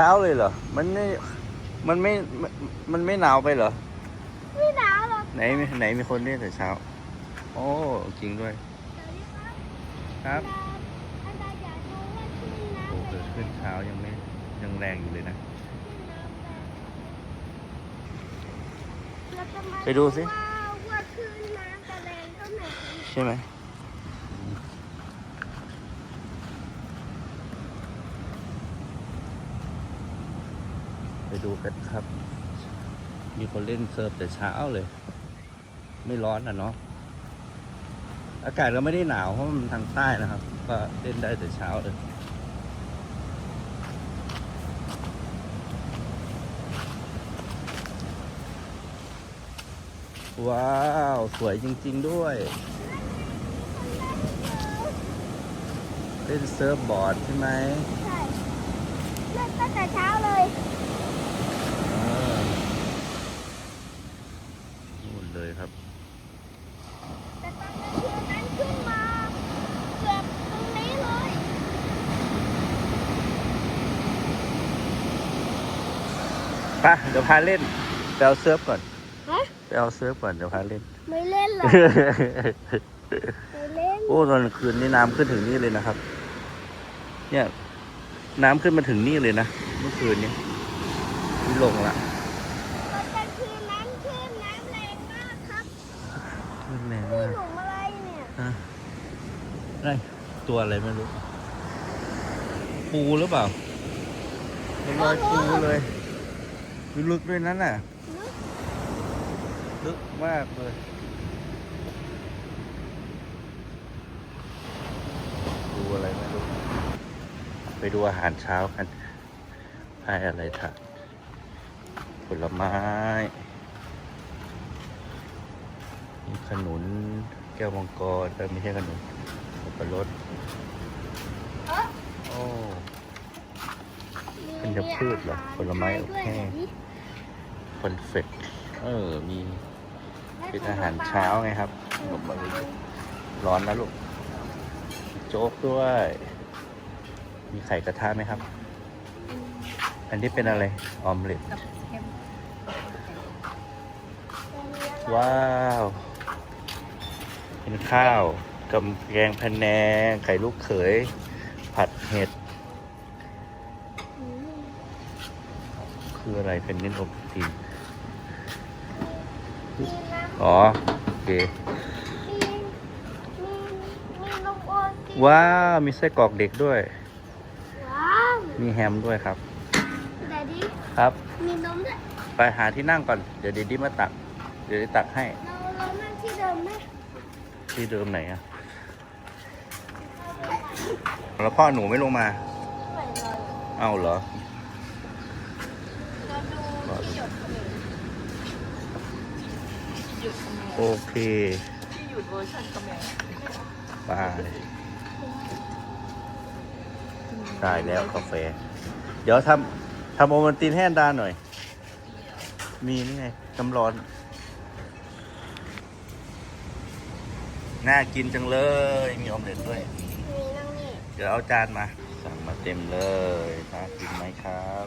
ช้าเลยเหรอ มันไม่ มันไม่ มันไม่หนาวไปเหรอ ไม่หนาวหรอกไหนมีไหนมีคนเล่นแต่เช้า โอ้จริงด้วย ครับอาจารย์อยากรู้ว่าขึ้นน้ำโอ้เกิดขึ้นเช้ายังไม่ยังแรงอยู่เลยนะ เราจะมาไปดูสิ ว่าว่าขึ้นน้ำจะแรงเท่าไหร่ ใช่ไหม ไปดูกันครับ มีคนเล่นเซิร์ฟแต่เช้าเลย ไม่ร้อนอะเนาะ อากาศก็ไม่ได้หนาวเพราะมันทางใต้นะครับ ก็เล่นได้แต่เช้าเลยว้าว สวยจริง ๆ ด้วย เล่นเซิร์ฟบอร์ดใช่ไหม ใช่ เล่นตั้งแต่เช้าเลย อ่า นู่นเลยครับ แต่ตอนกลางคืนนั้นขึ้นมาเกือบตรงนี้เลย ไปเดี๋ยวพาเล่นไปเอาเซิร์ฟก่อนฮะ ไปเอาเซิร์ฟก่อนเดี๋ยวพาเล่น ไม่เล่นหรอกไม่เล่น โอ้ตอนกลางคืนนี่น้ำขึ้นถึงนี่เลยนะครับ เนี่ย น้ำขึ้นมาถึงนี่เลยนะเมื่อคืนนี้นี่ลงละ ตอนกลางคืนนั้นขึ้นน้ำแรงมากครับ ขึ้นแรง นี่ มาก หนุ่มอะไรเนี่ย ฮะ ได้ตัวอะไรไม่รู้ ปูหรือเปล่าเป็นรอยปูเลยดูลึกด้วยนั้นน่ะ ลึกมากเลยดูอะไรไม่รู้ ไปดูอาหารเช้ากันให้อะไรทานผลไม้มีขนุนแก้วมังกรแต่ไม่ใช่ขนุนสับ ปะรดเอ๊ะโอ้เป็นจะพืชเหรอผลไม้อบแห้งคอนเฟกต์เออ มีเป็นอาหารเช้าไงครับขนมอะไรร้อนนะลูก โจ๊กด้วย มีไข่กระทะไหมครับ อันนี้เป็นอะไร ออมเล็ตว้าว เป็นข้าว กำแกงพะแนงไข่ลูกเขย ผัดเห็ดอืมคืออะไรเป็นเน้นอบตีนมีน้ำอ๋อ โอเคมีมีมีนมโอตีว้าว มีไส้กรอกเด็กด้วยว้าวมีแฮมด้วยครับแต่ดิครับ มีนมด้วย ไปหาที่นั่งก่อน เดี๋ยวดีดีมาตัก เดี๋ยวดีตักให้ เราเรานั่งที่เดิมไหมที่เดิมไหนอะ แล้วพ่อหนูไม่ลงมา เอ้าเหรอโอเคที่หยุดเวอร์ชันกำแพงไปได้แล้วกาแฟ เดี๋ยวทำทำโอวัลตินให้อันดาหน่อย มีนี่ไงน้ำร้อน น่ากินจังเลย มีออมเล็ตด้วย ดี๋ยวเอาจานมา สั่งมาเต็มเลยน่ากินไหมครับ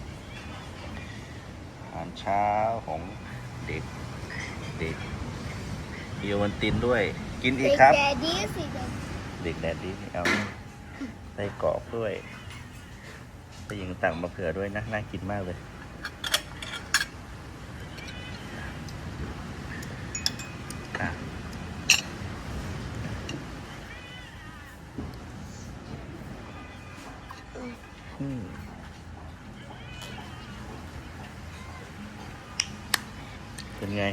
อาหารเช้าของเด็กเด็กมีโอวัลตินด้วย กินอีกครับแดดดี้สิเดี๋ยวเด็กแดดดี้เอาไส้กรอกด้วยไปยิงต่างมาเผื่อด้วยนะ น่ากินมากเลย เป็นไง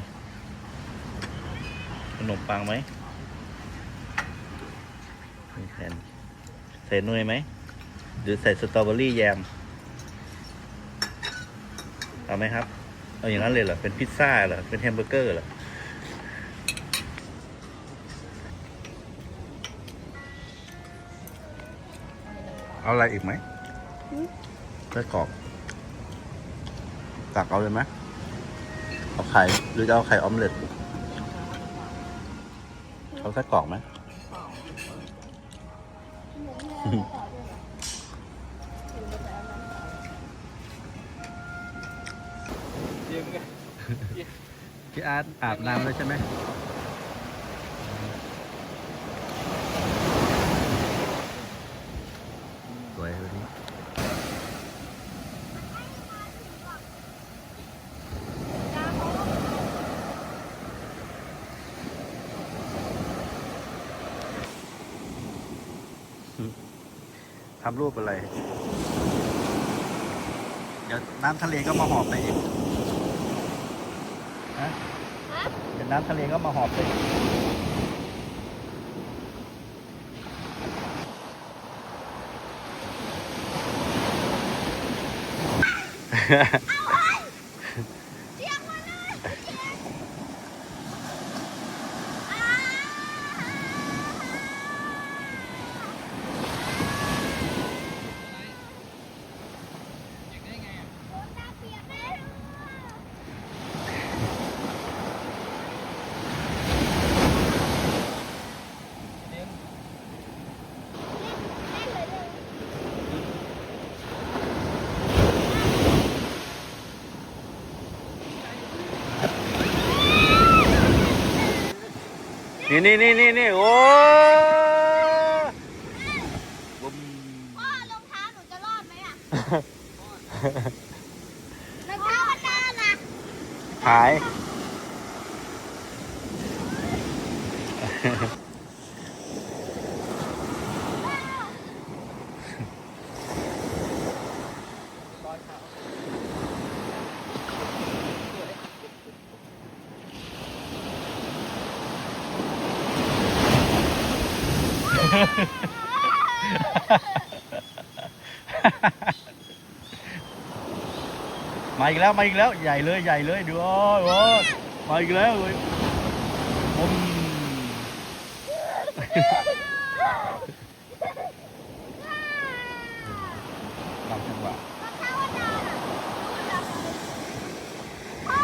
ขนมปังไหมมีแผ่นใส่นวยไหม หรือใส่สตรอเบอรี่แยม เอาไหมครับ เอาอย่างนั้นเลยเหรอ เป็นพิซซ่าเหรอ เป็นแฮมเบอร์เกอร์เหรอเอาอะไรอีกไหมไส้กรอกตักเอาเลยไหม เอาไข่หรือจะเอาไข่ออมเล็ตเอาไส้กรอกไหมหนูไม่เต่อด้วยเลยไงพี่อาร์ตอาบน้ำแล้วใช่ไหมสวยวันนี้ ทำรูปอะไร เดี๋ยวน้ำทะเลก็มาหอบไปอีกฮะฮะเดี๋ยวน้ำทะเลก็มาหอบไปอีก เสียงมาเลยเสียงอ่าโดนตาเปียกแน่เลยเล่นเล่นเลยเลย นี่นี่นี่นี่นี่โอ้บุ้มพ่อรองเท้าหนูจะรอดไหมอะรองเท้ามันนานอะหาย มาอีกแล้วมาอีกแล้วใหญ่เลยใหญ่เลยดูโอ้ยโอ้ยมาอีกแล้วเลยบุ้มตามจังหวะ รองเท้ามันนานอะพ่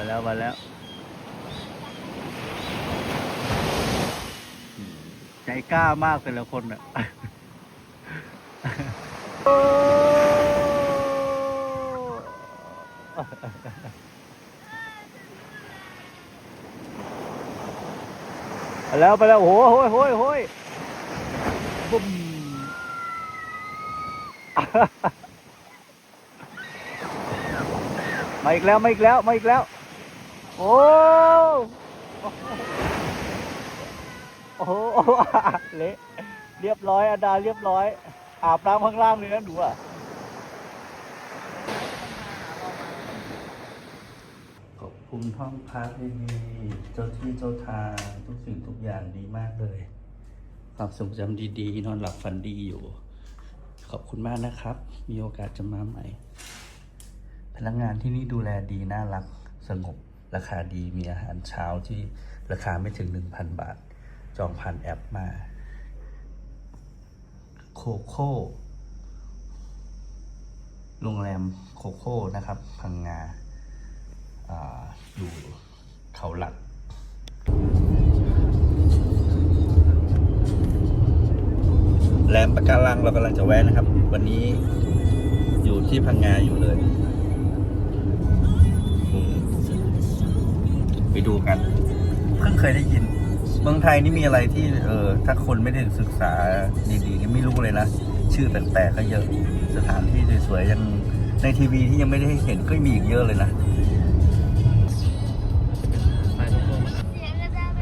อ แล้ว มาแล้วมาแล้ว ใจกล้ามากแต่ละคนอะแล้วไปแล้วโอ้โหโอ้ยโอ้ยโอ้ยบุ้มมาอีกแล้ว มาอีกแล้ว มาอีกแล้ว โอ้โอ้โหเละเรียบร้อยอาดาเรียบร้อย อาบน้ำข้างล่างเลยนะหนูอะขอบคุณห้องพักดีๆเจ้าที่เจ้าทางทุกสิ่งทุกอย่างดีมากเลยความทรงจำดีๆ นอนหลับฝันดีอยู่ ขอบคุณมากนะครับ มีโอกาสจะมาใหม่ พนักงานที่นี่ดูแลดีน่ารักสงบ ราคาดีมีอาหารเช้าที่ราคาไม่ถึง 1,000 บาท จองผ่านแอปมาโคโค่โรงแรมโคโค่นะครับ พังงาออยู่เขาหลักแรมปะการังเรากำลังจะแวะนะครับ วันนี้อยู่ที่พังงาอยู่เลย ไปดูกัน เพิ่งเคยได้ยิน เมืองไทยนี่มีอะไรที่เออถ้าคนไม่ได้ศึกษาดีๆนี่ไม่รู้เลยนะ ชื่อแปลกๆก็เยอะ สถานที่สวยๆยังในทีวีที่ยังไม่ได้เห็นก็มีอีกเยอะเลยนะเสียงกระจายไป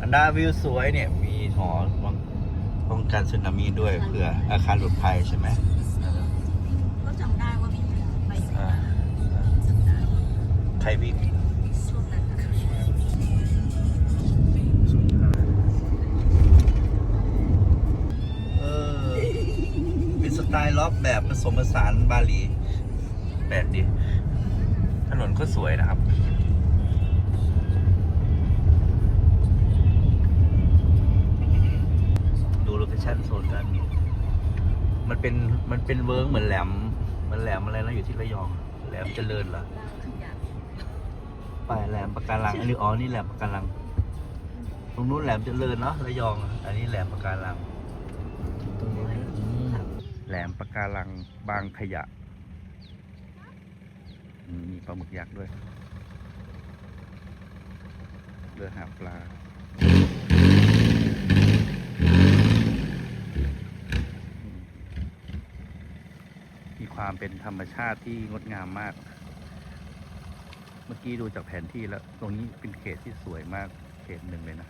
อันดาวิวสวยเนี่ย มีหอป้องป้องกันสึนามิด้วยเผื่ออาคารหลุดภัยใช่ไหมเออก็จำได้ว่ามีไปอยู่อ่าใครวิ่ง ได้รอบแบบผสมผสานบาหลีแปลกดีถนนก็สวยนะครับดูโลเคชั่นโซนการบินมันเป็น มันเป็นเวิร์กเหมือนแหลม มันแหลมอะไรนะอยู่ที่ระยอง แหลมเจริญเหรอไปแหลมปะการังอันนี้อ๋อ นี่แหลมปะการัง ตรงนู้นแหลมเจริญเนาะ ระยอง อันนี้แหลมปะการัง แหลมปะการังบางขยะมมีปลาหมึกยักษ์ด้วย เรือหาปลา มีความเป็นธรรมชาติที่งดงามมาก เมื่อกี้ดูจากแผนที่แล้ว ตรงนี้เป็นเขตที่สวยมาก เขตหนึ่งเลยนะ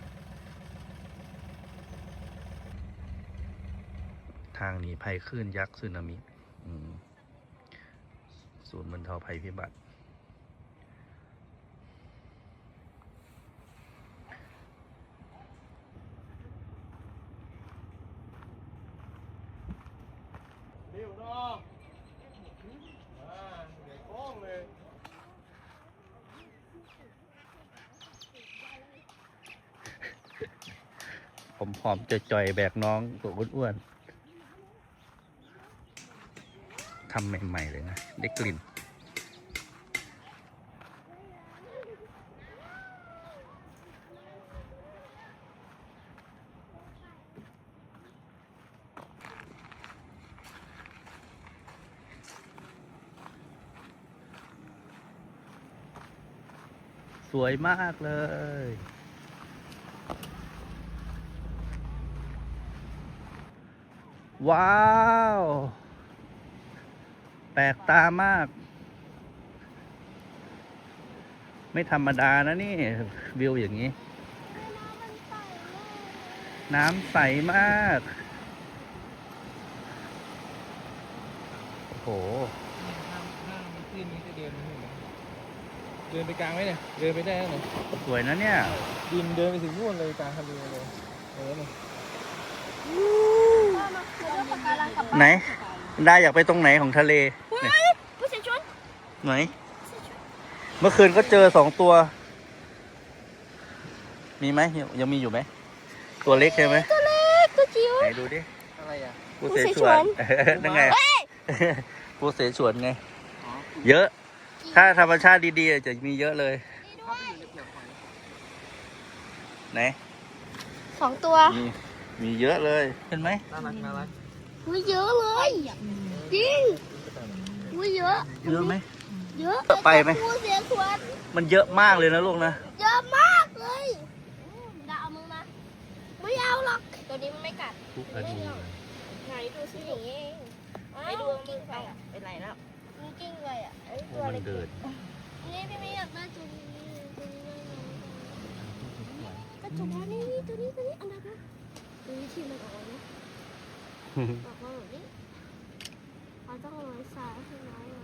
ทางหนีภัยคลื่นยักษ์สึนามิอืมศูนย์บรรเทาภัยพิบัติเร็วเนาะอ่าเด็กโค้งเลยผมผอมจะจ่อยๆแบกน้องตัวอ้วนๆ ทำใหม่ ๆ เลยนะ ได้กลิ่น สวยมากเลยว้าว ปลกตามาก ไม่ธรรมดานะนี่ วิวอย่างนี้ น้ำใสมาก โอ้โหถ้ามันขึ้นนี้จะเดินไม่ถึงนะเดินไปกลางไหมเนี่ย เดินไปได้ไหมเนี่ยสวยนะเนี่ย ดินเดินไปถึงนู่นเลยกลางทะเลเลยเออเนี่ยพ่อมาเรือปะการังกลับบ้านไหน ได้อยากไปตรงไหนของทะเล เนี่ยผู้ชายชวนไหนเมื่อคืนก็เจอสองตัว มีไหมยังยังมีอยู่ไหมตัวเล็กใช่ไหมตัวเล็กตัวจิ๋วไหนดูดิอะไรอะปูเสฉปูเสฉววนนเออนั่นไงปูเสฉวนไง เยอะ ถ้าธรรมชาติดีๆจะมีเยอะเลยไหนสองตัว มีมีเยอะเลยเห็นไหมน่ารักน่ารักอุ้ยเยอะเลยจริง อุ้ยเยอะ เยอะไหม เยอะไปไหมผู้เสียชวนมันเยอะมากเลยนะลูกนะ เยอะมากเลยดาวเอามือมา ไม่เอาหรอก ตัวนี้มันไม่กัด ทุกอนูไหนดูสิอย่างนี้เองไปดูกิ้งไปอะเป็นไรแล้วมันกิ้งไปอะไอ้ตัวมัเล็นกเดินนี่พี่ไม่อยากได้ตัวนี้ตัวนี้กระจกแล้วนี่นี่ตัวนี้ตัวนี้อันดับนะตัวนี้ที่มันออกมานะออกมาแบบนี้ เราต้องร้อยซ้ายให้น้อยอะ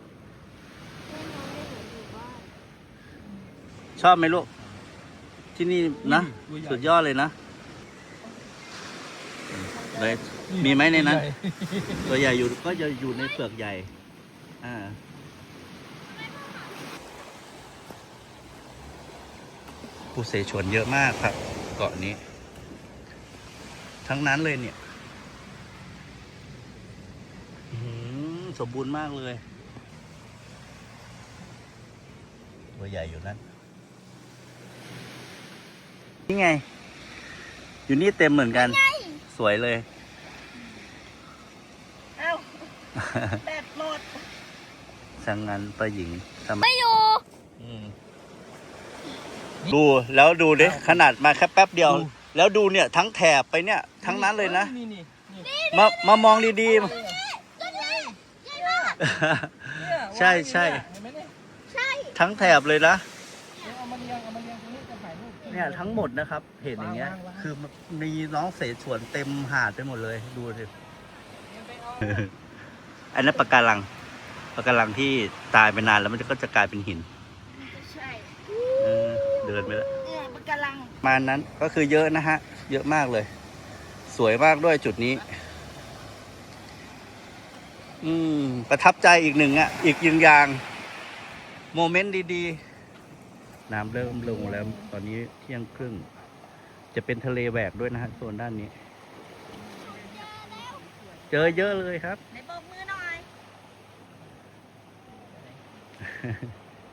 ให้น้อยได้เหมือนอยู่บ้านชอบไหมลูก ที่นี่นะสุดยอดเลยนะเลย มีไหมในนั้น ตัวใหญ่อยู่ก็จะอยู่ในเปลือกใหญ่ อ่า ผู้เสฉวนเยอะมากครับ เกาะนี้ ทั้งนั้นเลยเนี่ย อื้อหือ สมบูรณ์มากเลยตัวใหญ่อยู่นั้นนี่ไง อยู่นี่เต็มเหมือนกัน สวยเลย เอ้าแบตหมดสังงันประหญิงทำไมไม่อยู่ดูแล้วดูดิขนาดมาแค่แป๊บเดียว แล้วดูเนี่ย ทั้งแถบไปเนี่ย ทั้งนั้นเลยนะนี่นี่นี่มามามองดี ตัวใหญ่ใหญ่มากๆใช่ใช่เห็นไหมเนี่ยใช่ ทั้งแถบเลยนะ เอามาเรียงเอามาเรียงตรงนี้จะถ่ายรูป เนี่ยทั้งหมดนะครับเห็นอย่างเงี้ย วางวางคือมันมีน้องเสฉวนเต็มหาดไปหมดเลยดูสิอันนั้นปะการังปะการังที่ตายไปนานแล้วมันก็จะกลายเป็นหินใช่เออเดินไปแล้ว เนี่ยมันกำลัง ประมาณนั้นก็คือเยอะนะฮะ เยอะมากเลย สวยมากด้วยจุดนี้ อืม ประทับใจอีกหนึ่งอะ อีกหนึ่งอย่าง โมเมนต์ดีๆ น้ำเริ่มลงแล้ว ตอนนี้เที่ยงครึ่ง จะเป็นทะเลแหวกด้วยนะฮะโซนด้านนี้ เจอเยอะเลยครับ ไหนโบกมือหน่อย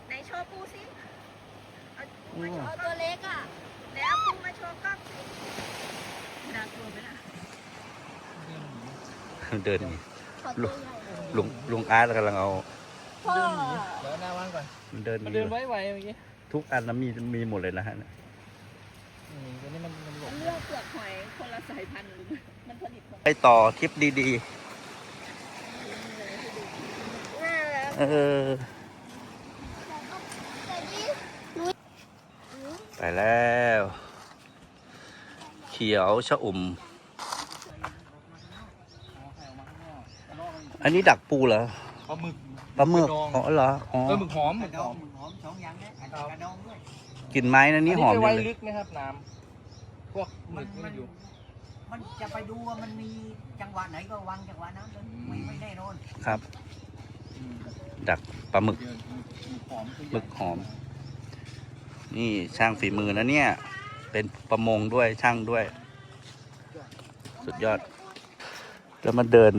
ไหนโชว์ปูสิเอาปูมาโชเอาว์ตัวเล็กอะแล้วปูมาโชว์กล้องสิน่ากลัวไหมล่ะ เดินหนี ขอตัวใหญ่ลุงลุงอาร์ตกำลังเอาพ่อเดี๋ยวหน้าว่างก่อนมันเดินหมันนีเดินไว้ไวเมื่อกี้ทุกอันนั้นมีมีหมดเลยนะฮะอืมตัวนี้มันมันหลงเลือกเปลือกหอยคนละสายพันธุ์หรือมันผลิตของไปต่อทริปดีน่ารักๆเออแต่นี่ไปแล้ว เขียวชะอุ่ม อันนี้ดักปูเหรอปลาหมึกปลาหมึกดองอ๋อเหรออ๋อเออหมึกหอมหมึกหอมกลิ่นไม้นะนี่หอมไปจัไว้งเลยลึกไหมครับน้ำพวกหมึกมันอยู่ มันจะไปดูว่ามันมีจังหวะไหนก็วางจังหวะนั้นเลยไม่ไม่แน่นอนครับดักปลาหมึก เดี๋ยวหมึกหอมคือหมึกหอม นี่ช่างฝีมือนะเนี่ย เป็นประมงด้วยช่างด้วย สุดยอด แล้วมาเดิน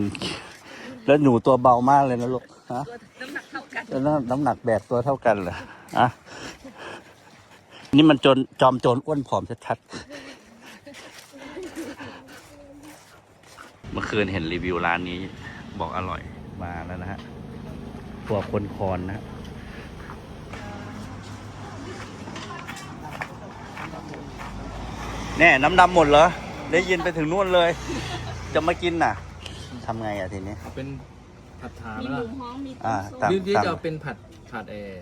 แล้วหนูตัวเบามากเลยนะลูกฮะน้ำหนักเท่ากันแล้วน้ำหนักแบกตัวเท่ากันเหรออะนี่มันจนจอมโจรอ้วนผอมชัดๆเมื่อคืนเห็นรีวิวร้านนี้ บอกอร่อยมาแล้วนะฮะตัวคนคอนนะฮะแน่น้ำดำหมดเหรอ ได้ยินไปถึงนู่นเลย จะมากินน่ะ ทำไงอะทีนี้ เอาเป็นผัดถามีแล้วหมูฮ้องมีอ่าต้มตามส้มที่ที่จะเอาเป็นผัดผัดเออ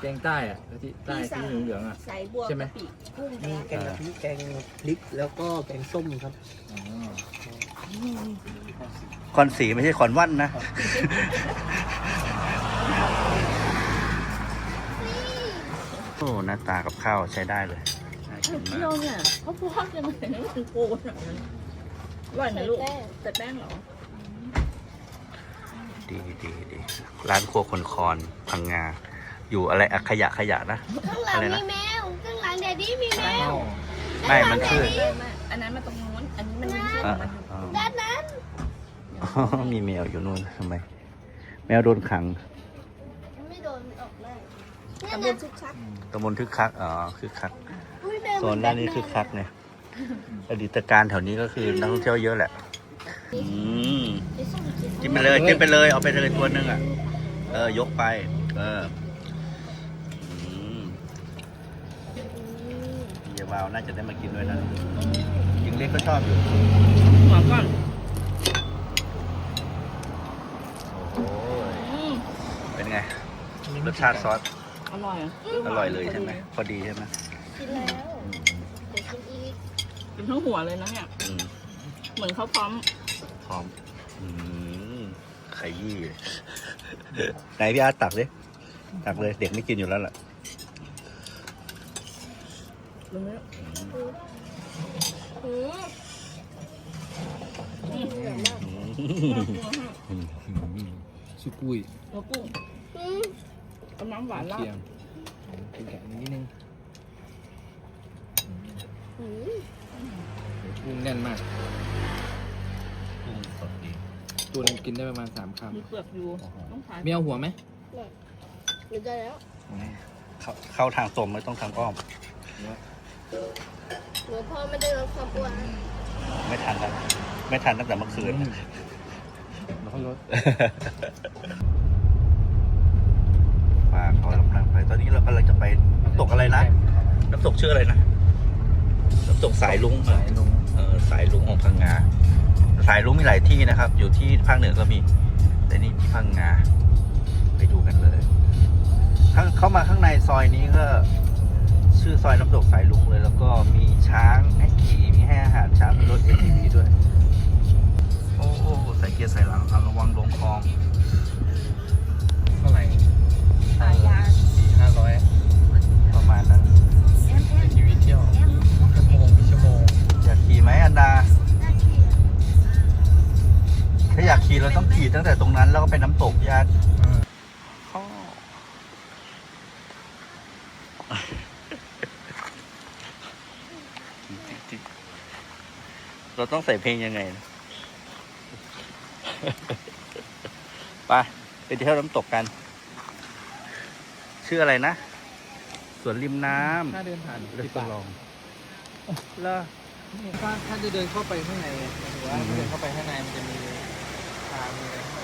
แกงใต้อะที่ใต้ที่เหลืองๆอะ ใส่บัวใช่ไหม กะปิกุ้งมีแกงกะทิแกงพริกแล้วก็แกงส้มครับ อ๋อ คอนสีไม่ใช่คอนวันนะ โอ้หน้าตากับข้าวใช้ได้เลยน่ากินพี่มากเราเนี่ยเขาพวกกันเลยนะมันโกนอะอ ร่อยไหมลูกใส่แป้งเหรอ ดีดีดีร้านครัวคนคอนพังงา อยู่อะไรอะขยะขยะนะ ข้างหลังอะไรมีนะแมว ข้างหลังแดดดี้มีแมวไม่มันคือไม่ไม่อันนั้นมาตรงนู้น อันนี้มันไม่ใช่ขอ่าองมันอ่าด้านนั้นอ๋อมีแมวอยู่นู่นทำไม แมวโดนขังไม่โดนออกได้ตำบนี่ลนะชุกชักตำบลคึกคักอ๋อคึกคัก อุ้ยแมวโซนด้านนี้คึกคักเนี่ย อดีตการแถวนี้ก็คือนักท่องเที่ยวเยอะแหละอืมไปส่งกินกินไปเลยกินไปเลยเอาไปเลยตัวหนึ่งอะ เออยกไป เอออืมพี่ยาวาวน่าจะได้มากินด้วยนะยิงเล็กก็ชอบอยู่หัวก่อนโอ้ยอืมเป็นไงรสชาติซอสอร่อยอะอร่อยเลยใช่ไหมพอดีใช่ไหมกินแล้วเดี๋ยวกินอีก เป็นทั้งหัวเลยนะเนี่ย อืมเหมือนเขาพร้อมพร้อมอืมไข่ยี่ไหนพี่อาร์ตตักดิตักเลย เด็กไม่กินอยู่แล้วล่ะตรงนี้อืมสุกุยหัวกุ้งอืมเอาน้ำหวานราดเคียงกินแกะนิดนึง อืม กุ้งแน่นมากกุ้งสดดีตัวนึงกินได้ประมาณสามคมีเปลือกอยู่ต้องขายำมีเอาหัวไหมหนูได้แล้วเข้าเข้าทางตรงไม่ต้องทางอ้อม หนูพ่อไม่ได้ลดความอ้วนไม่ทันแล้วไม่ทันตั้งแต่เมื่อคืน แล้วก็รสป่าเขากำลังไป ตอนนี้เรากำลังจะไปน้ำตกอะไรนะ น้ำตกชื่ออะไรนะ น้ำตกสายลุงสายลงเออ สายลุงของพังงา สายลุงมีหลายที่นะครับ อยู่ที่ภาคเหนือก็มี แต่นี่ที่พังงา ไปดูกันเลยข้างเข้ามาข้างในซอยนี้ก็ ชื่อซอยน้ำตกสายลุงเลย แล้วก็มีช้างให้ขี่มีให้อาหารช้างมีรถ ATV ด้วย โอ้โอ้ใส่เกียร์ใส่หลังเอาระวังลงคลองเท่าไหร่ขายยาสี่ห้าร้อยประมาณนั้น ไหมอันดา ถ้าอยากขี่เราต้องขี่ตั้งแต่ตรงนั้นแล้วก็ไปน้ำตกญาติข้อเราต้องใส่เพลงยังไงนะไปไปเที่ยวน้ำตกกัน ชื่ออะไรนะ สวนริมน้ถ้าเดินผ่านำสิบบาทลองแล้ว ถ้าถ้าจะเดินเข้าไปข้างในหมายถึงว่าอืมถ้าเดินเข้าไปข้างในมันจะมีทางมีอะไรให้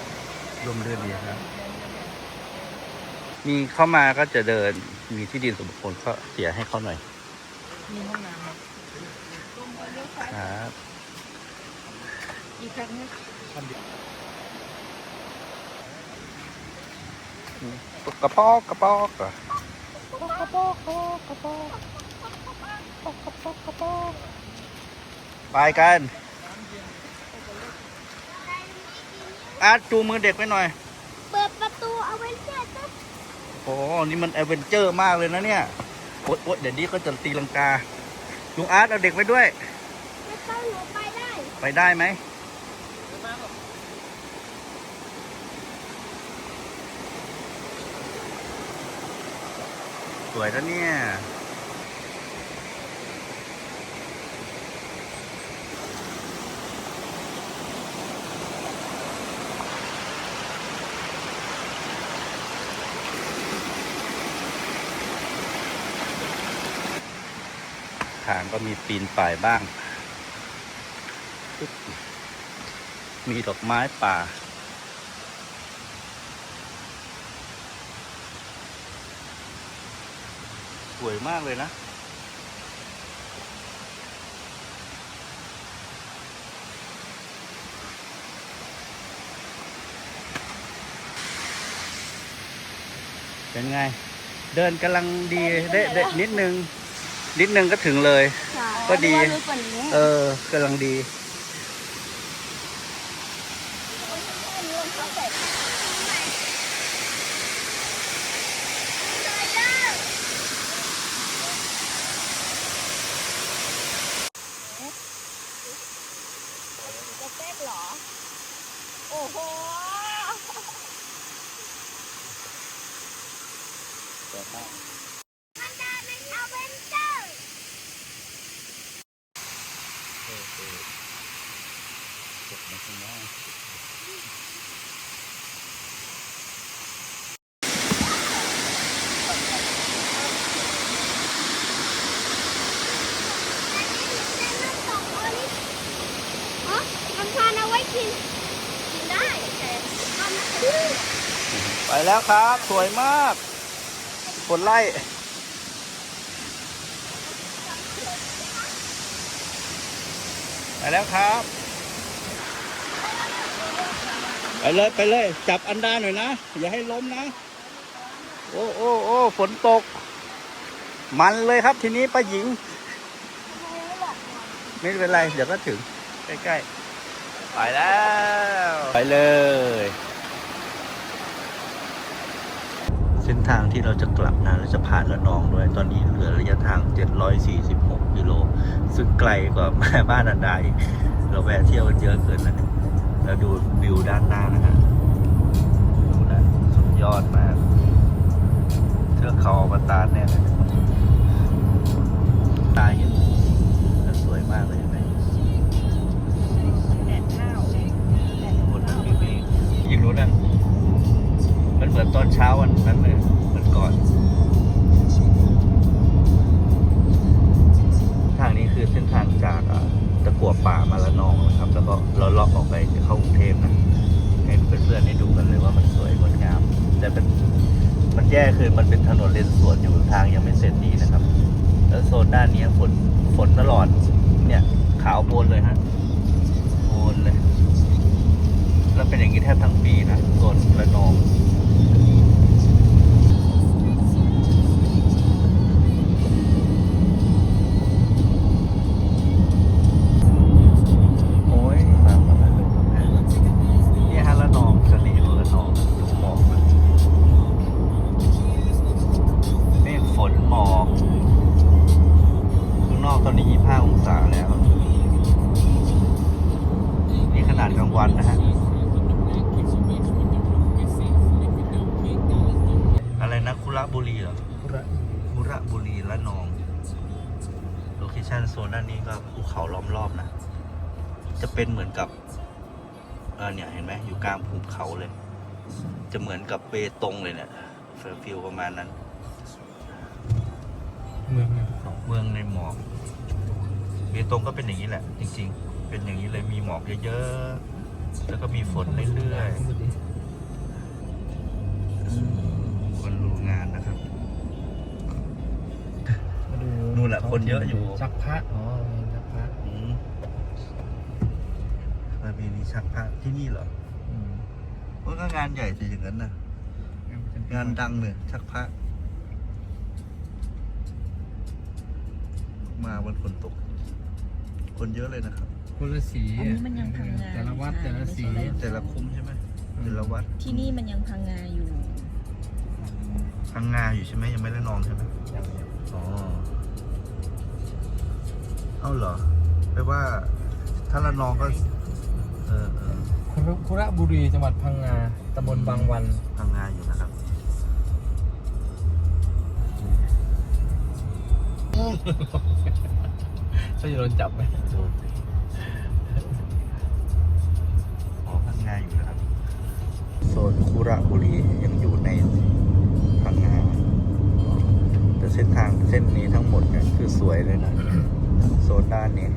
ร่มรื่นดีครับ มีเข้ามาก็จะเดินมีที่ดินส่วนบุคคลก็เสียให้เขาหน่อย มีห้องน้ำครับครับอีกครั้งนึงทำดีกระปอกกระปอกกระกระปอกกระปอกกระปอกกระปอกกระปอก ไปกันอาร์ตจูงมือเด็กไปหน่อย เปิดประตูเอาไว้เชื่อจ้ะโอ้นี่มันแอดเวนเจอร์มากเลยนะเนี่ยโอ๊ยโอ๊ยเดี๋ยวนี้ก็จะตีลังกาลุงอาร์ตเอาเด็กไปด้วย ไม่ต้องหนูไปได้ไปได้ไหมสวยแล้วเนี่ยางก็มีปีนป่ายบ้าง มีดอกไม้ป่า สวยมากเลยนะ เป็นไง เดินกำลังดีได้ได้นิดนึง นิดนึงก็ถึงเลย ก็ดีเพราะว่าลึกกว่านี้เออกำลังดีจะเป๊กเหรอ โอ้โห มันได้เป็นอเวนเจอร์ ฮะทำทานเอาไว้กิน กินได้แต่ทำนะคือ ไป แล้วครับ สวยมากคนไล่ไปแล้วครับ ไปเลยไปเลย จับอันดาหน่อยนะ อย่าให้ล้มนะ โอ้โอ้โอ้ฝนตก มันเลยครับทีนี้ป้าหญิง ไม่เป็นไร เดี๋ยวก็ถึง ใกล้ๆ ไปแล้ว ไปเลย เส้นทางที่เราจะกลับนะเราจะผ่านระนองด้วย ตอนนี้เหลือระยะทาง 746กิโล ซึ่งไกลกว่าบ้านอันดาอีกเราแวะเที่ยวกันเยอะเกินนะเนี่ยแล้วดูวิวด้านหน้านะฮะดูนะสุดยอดมากเทือกเขาอวตารเนี่ยนะตาเห็นแล้วสวยมากเลยเห็นไหมแดดข้าวแดดบนนั้นมีเมฆยิงรู้นั่นมัน เหมือนตอนเช้าวันนั้นเลยเหมือนก่อน ทางนี้คือเส้นทางจากตะกัวป่ามาละนองนะครับ แล้วก็เราเลาะออกไปจะเข้ากรุงเทพนะให้เพื่อนๆได้ดูกันเลยว่ามันสวยงดงาม แต่เป็นมันแย่คือมันเป็นถนนเลนสวนอยู่ทางยังไม่เสร็จดีนะครับ แล้วโซนด้านนี้ฝนฝนตลอด เนี่ยขาวโพลนเลยฮะโพลนเลย แล้วเป็นอย่างนี้แทบทั้งปีนะโซนระนองางวันนะฮะ อะไรนะคุระบุรีเหรอคุระบุรีละนอง โลเคชั่นโซนด้านนี้ก็ภูเขาล้อมรอบนะ จะเป็นเหมือนกับเออเนี่ยเห็นไหมอยู่กลางภูเขาเลย จะเหมือนกับเปตงเลยเนี่ยเฟรชฟิลประมาณนั้น เมืองในภูเขเมืองในหมอกเบตงก็เป็นอย่างนี้แหละ จริง ๆ เป็นอย่างนี้เลยมีหมอกเยอะ แล้วก็มีฝนเรื่อยๆคนดูงานนะครับมาดูนู่นแหละคนเยอะอยู่ ชักพระอ๋อมีชักพระอืมประเพณีชักพระที่นี่เหรออืมมันก็งานใหญ่สิอย่างนั้นนะงานดังเลยชักพระมาวันฝนตก คนเยอะเลยนะครับ คนละสีอันนี้มันยังพังงาแต่ละวัดแต่ละสี ไม่ใช่ แต่ละคุ้มใช่ไหมแต่ละวัดที่นี่มันยังพังงาอยู่ พังงาอยู่ใช่ไหมยังไม่ได้นองใช่ไหมอ๋อเอ้าเหรอแปลว่า ถ้าละนองก็ เออเออคุระคุระบุรีจังหวัดพังงาตำบลบางวัน พังงาอยู่นะครับ ก็จะโดนจับไหมอ๋อพังงาอยู่นะครับ โซนคุระบุรียังอยู่ในพังงาแต่เส้นทางเส้นนี้ทั้งหมดเนี่ยคือสวยเลยนะ โซนด้านนี้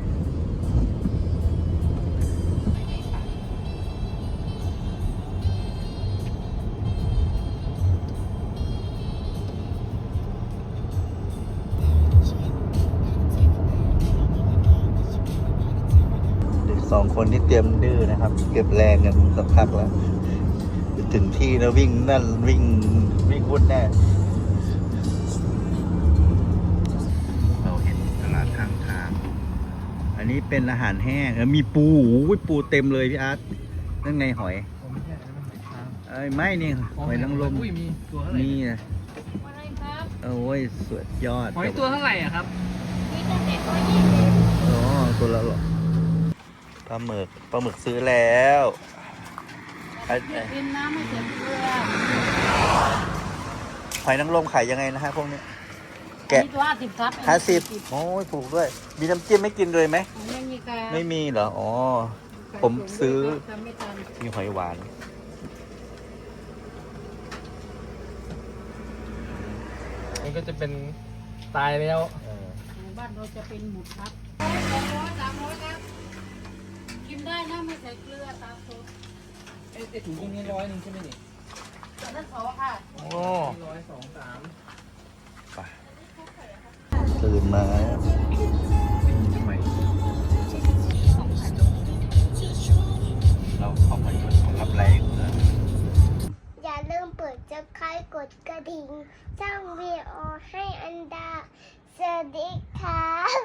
คนที่เตรียมดื้อนะครับ เก็บแรงกันสักพักแล้วถึงที่แล้ววิ่งนั่นวิ่งวิ่งวุ่นแน่เราเห็นตลาดข้างทาง อันนี้เป็นอาหารแห้งเออมีปูโอ้ยปูเต็มเลยพี่อาร์ตนั่นไงหอยผมไม่ใช่อันนั้นหอยทากเอ้ยไม่นี่หอยนางรมอุ้ยมีตัวเท่าไหร่นี่นะอะไรครับโอ้ยสวยยอดหอยตัวเท่าไหร่อะครับมีแต่เด็กตัวยี่สิบอ๋อตัวละหรอ ปลาหมึกปลาหมึกซื้อแล้วไอ้ไอ้กินน้ำไม่เสียเกลือหอยนางรมขายยังไงนะฮะพวกนี้ แกะนี่ตัวห้าสิบครับห้าสิบโอ้ยถูกด้วย มีน้ำจิ้มไม่กินเลยไหมไม่มีการไม่มีเหรออ๋อผมซื้อทำไม่ทันมีหอยหวานมันก็จะเป็นตายแล้วหมู่บ้านเราจะเป็นหมุดครับสองร้อยสามร้อยครับกินได้ นะไม่ใช้เกลือตามสูตเอ๊ะไอ้ถุงตรงนี้ร้อยหนึ่งใช่ไหมนี่แต่นั่นเขาค่ะ โอ้ร้อยสองสามไปตื่นมาเราเข้ามาอยู่ของรับแรงนะอย่าลืมเปิดจะคายกดกระดิ่งสร้างวีโอให้อันดาสวัสดีครับ